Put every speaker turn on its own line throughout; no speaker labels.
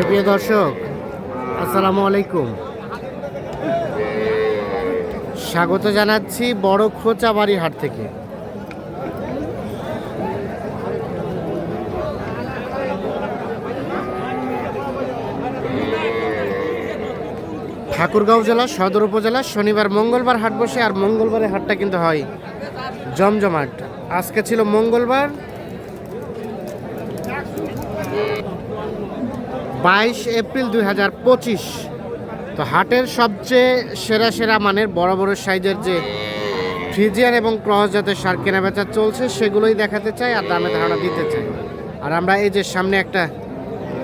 সুপ্রিয় দর্শক, আসসালামু আলাইকুম। স্বাগত জানাচ্ছি বড় খোঁচাবাড়ি হাট থেকে। ঠাকুরগাঁও জেলা, সদর উপজেলা, শনিবার, মঙ্গলবার হাট বসে, আর মঙ্গলবারে হাটটা কিন্তু হয় জমজমাট। আজকে ছিল মঙ্গলবার। বাইশ এপ্রিল দুই হাজার পঁচিশ। তো হাটের সবচেয়ে সেরা সেরা মানের বড় বড় সাইজের যে ফ্রিজিয়ান এবং ক্রস জাতের সার কেনা বেচা চলছে সেগুলোই দেখাতে চাই আর দামে ধারণা দিতে চাই। আর আমরা এই যে সামনে একটা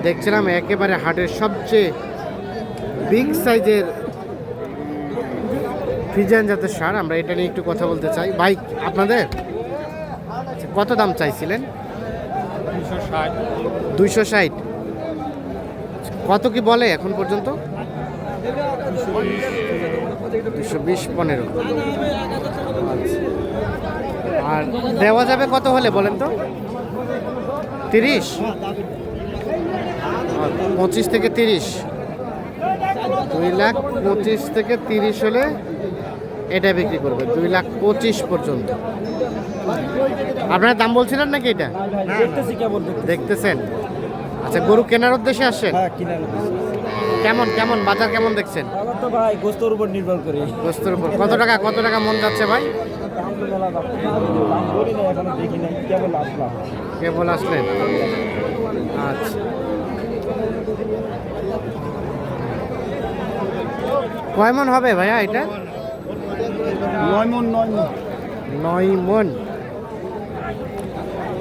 দেখছিলাম একেবারে হাটের সবচেয়ে বিগ সাইজের ফ্রিজিয়ান জাতের সার। আমরা এটা নিয়ে একটু কথা বলতে চাই। বাইক আপনাদের কত দাম চাইছিলেন?
দুশো ষাট।
দুইশো ষাট। কত কি বলে এখন পর্যন্ত? দুশো বিশ পনেরো। আচ্ছা। আর দেওয়া যাবে কত হলে বলেন তো? তিরিশ? পঁচিশ থেকে তিরিশ। দুই লাখ পঁচিশ থেকে তিরিশ হলে এটা বিক্রি করবে দুই লাখ পঁচিশ পর্যন্ত। আপনারা দাম বলছিলেন নাকি এটা?
দেখতেছি।
দেখতেছেন? আচ্ছা গরু কেনার উদ্দেশ্যে আসছেন?
হ্যাঁ কিনার
কেমন কেমন? বাজার কেমন দেখছেন?
আমার তো ভাই গোস্তর উপর নির্ভর করে।
গোস্তের উপর। কত টাকা কত টাকা মন যাচ্ছে ভাই?
কেবল
আসলেন? আচ্ছা। কয় মন হবে ভাইয়া এটা?
নয় মন নয় মন।
নয় মন।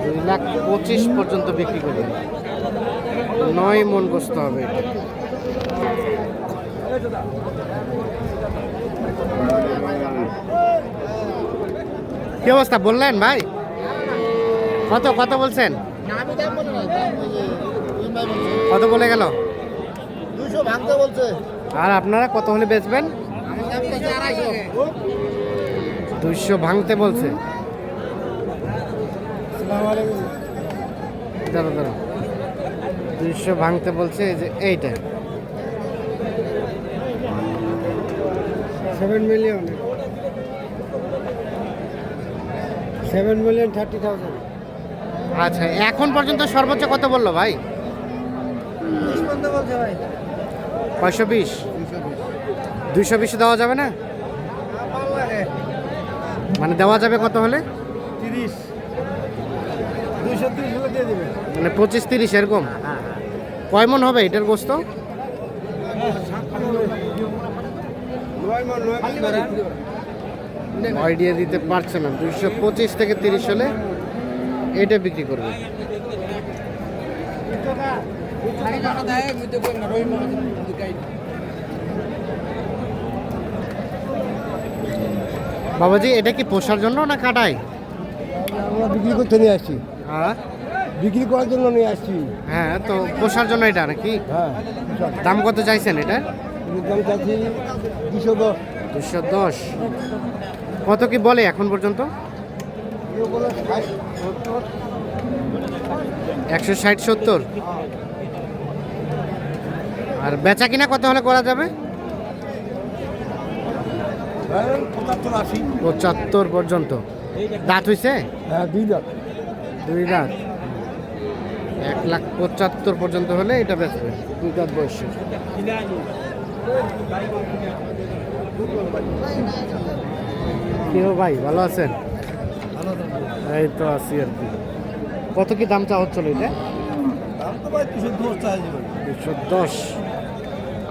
দুই লাখ পঁচিশ পর্যন্ত বিক্রি করবেন। নয় মন গোস্ত হবে কি অবস্থা, বললেন ভাই? কত কত বলছেন? কত বলে গেল? আর আপনারা কত হলে বেচবেন? দুইশো ভাঙতে বলছে। দাঁড়ো দাঁড়ো দুইশো ভাঙতে বলছে এই যে এইটা।
Seven million seven million thirty thousand
আচ্ছা এখন পর্যন্ত সর্বোচ্চ কত বলল ভাই? ছয়শো বিশ। দুইশো বিশ দেওয়া যাবে না? মানে দেওয়া যাবে কত হলে?
তিরিশ দুইশো তিরিশ হলে দিয়ে দেবে
মানে পঁচিশ তিরিশ এরকম? কয় মন হবে এটার গোস্ত। আইডিয়া দিতে পারছে না। দুইশো পঁচিশ থেকে তিরিশ হলে এটা বিক্রি করবে। বাবাজি এটা কি পোষার জন্য না কাটাই
আমরা বিক্রি করতে নিয়ে আসছি।
হ্যাঁ?
বিক্রি করার জন্য নিয়ে আসছি।
হ্যাঁ তো পোষার জন্য এটা নাকি?
হ্যাঁ।
দাম কত চাইছেন এটার
দাম চাচ্ছি দুশো দশ।
দুশো দশ। কত কি বলে এখন পর্যন্ত? একশো ষাট সত্তর। আর বেচা কিনা কত হলে করা যাবে?
হ্যাঁ পঁচাত্তর
পর্যন্ত। দাঁত হইছে?
হ্যাঁ দুই লাখ
দুই লাখ এক লাখ পঁচাত্তর পর্যন্ত হলে এটা বেচবে, দুই দাঁত বয়সে। কি ভাই, ভালো আছেন? এই তো আছি আর কি। কত কি দাম চা হচ্ছিল এটা?
দুশো দশ।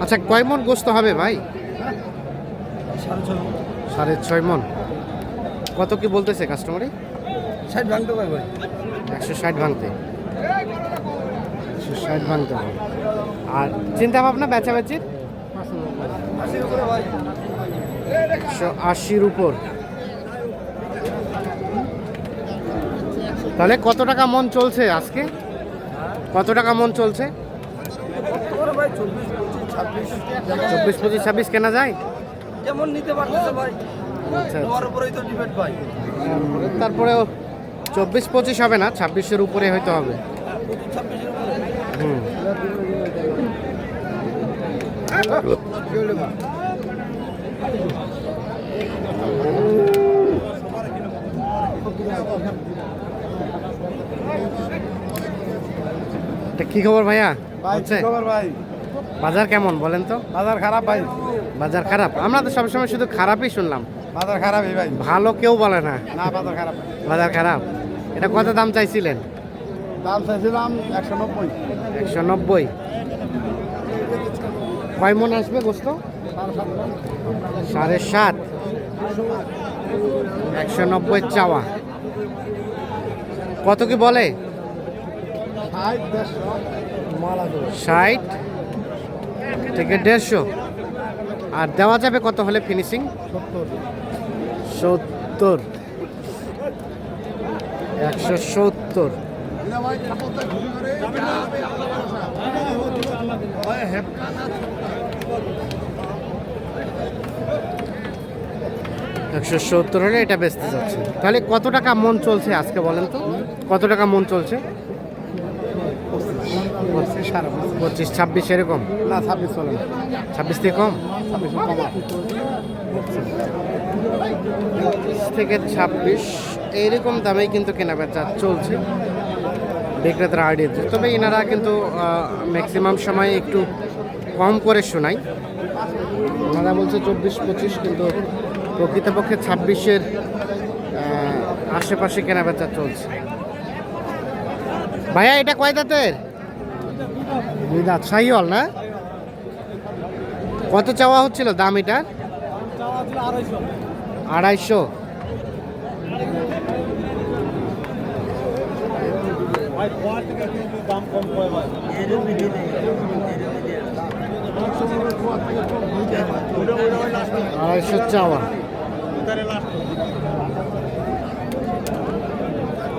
আচ্ছা কয় মন গোস্ত হবে ভাই?
সাড়ে ছয়
মন। কত কি বলতেছে কাস্টমারে
ষাট ভাঙতে পারবে।
একশো ষাট ভাঙতে। একশো ষাট ভাঙতে হবে। আর চিন্তা ভাবনা বেচা বেচির
আশির
একশো আশির উপর। তাহলে কত টাকা মন চলছে আজকে? কত টাকা মন চলছে?
চব্বিশ পঁচিশ ছাব্বিশ
কেনা যায়?
যেমন নিতে পারতেছে ভাই।
আচ্ছা
উপরেই তো ডিপেন্ড ভাই।
তারপরেও চব্বিশ পঁচিশ হবে না ছাব্বিশের উপরে হয়তো হবে। হুম। কি খবর ভাইয়া?
ভাই খবর ভাই?
বাজার কেমন বলেন তো?
বাজার খারাপ ভাই।
বাজার খারাপ? আমরা তো সবসময় শুধু খারাপই শুনলাম।
বাজার খারাপই ভাই।
ভালো কেউ বলে না।
না বাজার খারাপ
বাজার খারাপ? এটা কত দাম চাইছিলেন?
দাম চাইছিলাম একশো নব্বই।
একশো নব্বই। কয় মন আসবে গোস্ত? সাড়ে সাত। একশো নব্বই চাওয়া। কত কি বলে?
ষাট
থেকে দেড়শো। আর দেওয়া যাবে কত হলে ফিনিশিং
সত্তর।
একশো সত্তর। একশো সত্তর হলে এটা বেচতে যাচ্ছে। তাহলে কত টাকা মন চলছে আজকে বলেন তো? কত টাকা মন চলছে?
পঁচিশ সাড়ে
পঁচিশ। ছাব্বিশ এরকম?
না ছাব্বিশ চলে না।
ছাব্বিশ থেকে কম?
ছাব্বিশ কমা।
থেকে ছাব্বিশ এইরকম দামেই কিন্তু কেনাবেচা চলছে। বিক্রেতারা আইডিয়া দিচ্ছে তবে এনারা কিন্তু ম্যাক্সিমাম সময় একটু কম করে শোনায়। ওনারা বলছে চব্বিশ পঁচিশ কিন্তু প্রকৃতপক্ষে ছাব্বিশের আশেপাশে কেনাবেচা চলছে। ভাইয়া, এটা কয় দাঁতের? দুই দাঁত। সাইহল না? কত চাওয়া হচ্ছিল দাম এটার? আড়াইশো। আড়াইশো চাওয়া।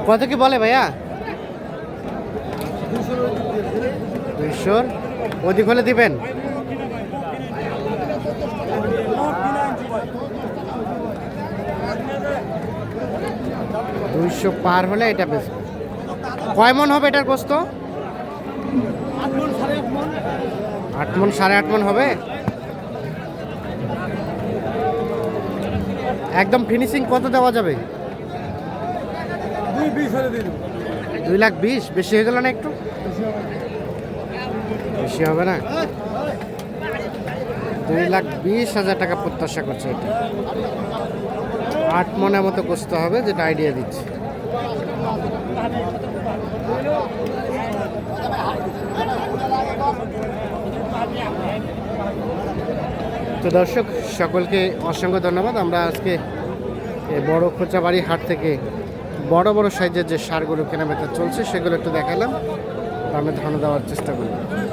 কত কি বলে ভাইয়া? দুইশোর। অধিক হলে দিবেন? দুইশো পার হলে এটা বেশ। কয় মন হবে এটার গোস্ত? আট মন সাড়ে আট মন হবে? একদম ফিনিশিং কত দেওয়া যাবে?
দুই
লাখ বিশ? বেশি হয়ে গেল না একটু? বেশি হবে না? দুই লাখ বিশ হাজার টাকা প্রত্যাশা করছে এটা। আট মনের মতো কষতে হবে যেটা আইডিয়া দিচ্ছে। তো দর্শক, সকলকে অসংখ্য ধন্যবাদ। আমরা আজকে বড় খোঁচাবাড়ি হাট থেকে বড় বড় সাইজের যে সারগুলো কেনাবেচা চলছে, সেগুলো একটু দেখালাম। দামে ধারণা দেওয়ার চেষ্টা করলাম